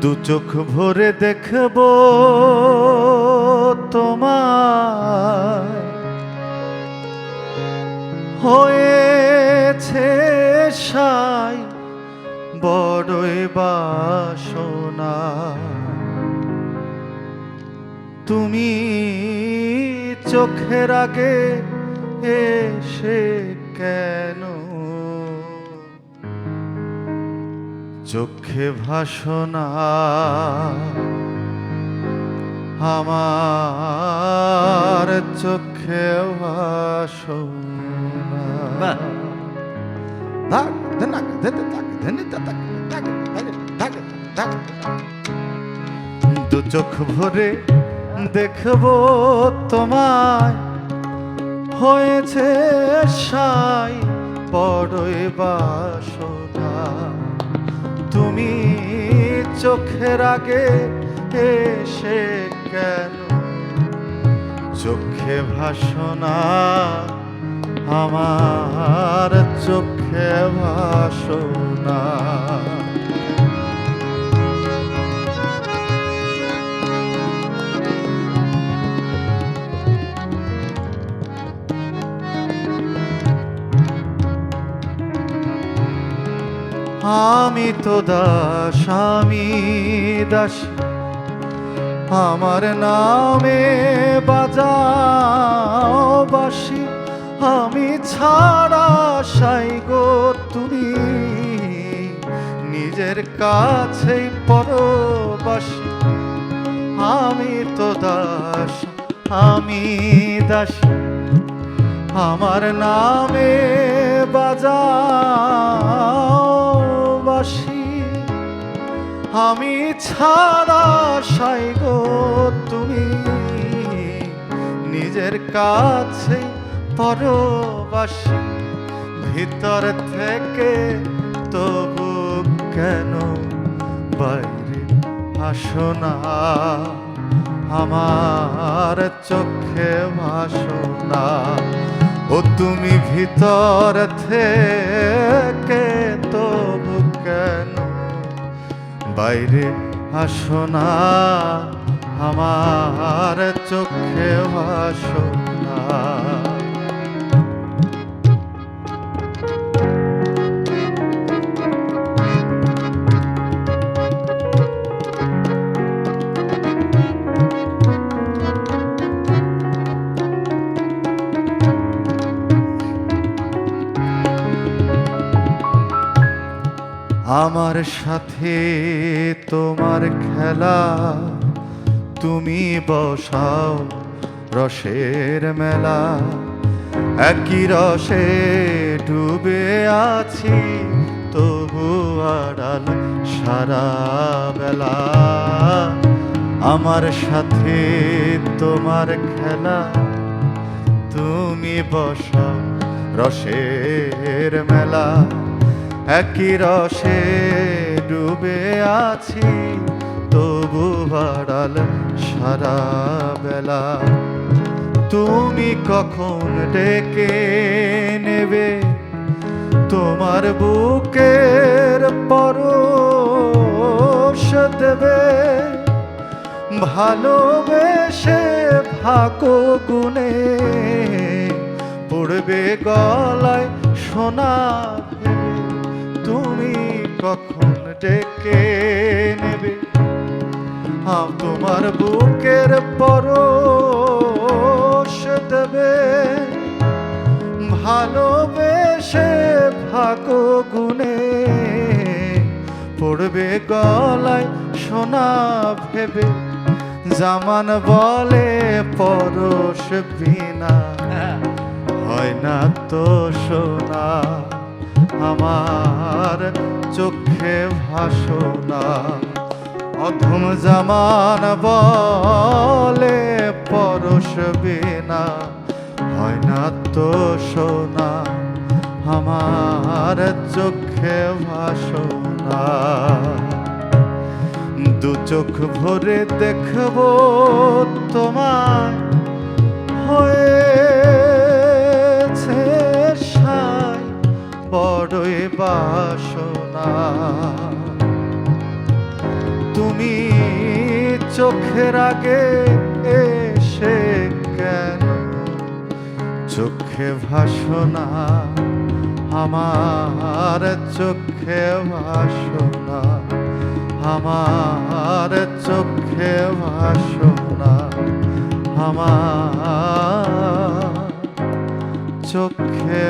দু চোখ ভরে দেখব তোমার হয়েছে সাই বড়ই বাসনা। তুমি চোখের আগে এসে কেন চোখে ভাসনা আমার চোখে ভাসনা। ধাক। দু চোখ ভরে দেখব তোমায় হয়েছে সাই বড়ই বাসনা তুমি চোখের আগে এসে কেন? চোখে ভাসনা আমার চোখে ভাসনা। আমি তো দাস, আমি দাসী। আমার নামে বাজাও বাসি আমি ছাড়া সাই গো তুমি। নিজের কাছেই পরবাসী। আমি তো দাস, আমি দাস। আমার নামে বাজাও বাসি আমি ছাড়া সাই গো তুমি। নিজের কাছে পরবাসী ভিতর থেকে তবু কেন বাইরে আসো না। আমার চোখে ভাসো না। ও তুমি ভিতর থেকে বাইরে আসো না আমার চোখে আসো না। আমার সাথে তোমার খেলা, তুমি বসাও রসের মেলা। একই রসে ডুবে আছি, তবু আড়াল সারা বেলা। আমার সাথে তোমার খেলা, তুমি বসাও রসের মেলা। একই রসে ডুবে আছি, তবু বাড়াল সারা বেলা। তুমি কখন ডেকে নেবে? তোমার বুকের পরশ দেবে। ভালোবেসে ভাগো গুনে পড়বে গলায় ভেবে তুমি কখন ডেকে নেবে? আম তোমার বুকের পরশ দেবে। ভালোবেসে ভাগো গুনে পড়বে গলায় সোনা ভেবে। জামান বলে পরশ বিনা। হয় না তো সোনা। আমার চোখে ভাসনা। অধম জামান বলে পরশ বিনা। হয় না তো সোনা, আমার চোখে ভাসনা। দু চোখ ভরে দেখব তোমায় হয়েছে বাসনা। তুমি চোখের আগে এসে কেন? চোখে ভাসনা, আমার চোখে ভাসনা, আমার চোখে ভাসনা, আমার চোখে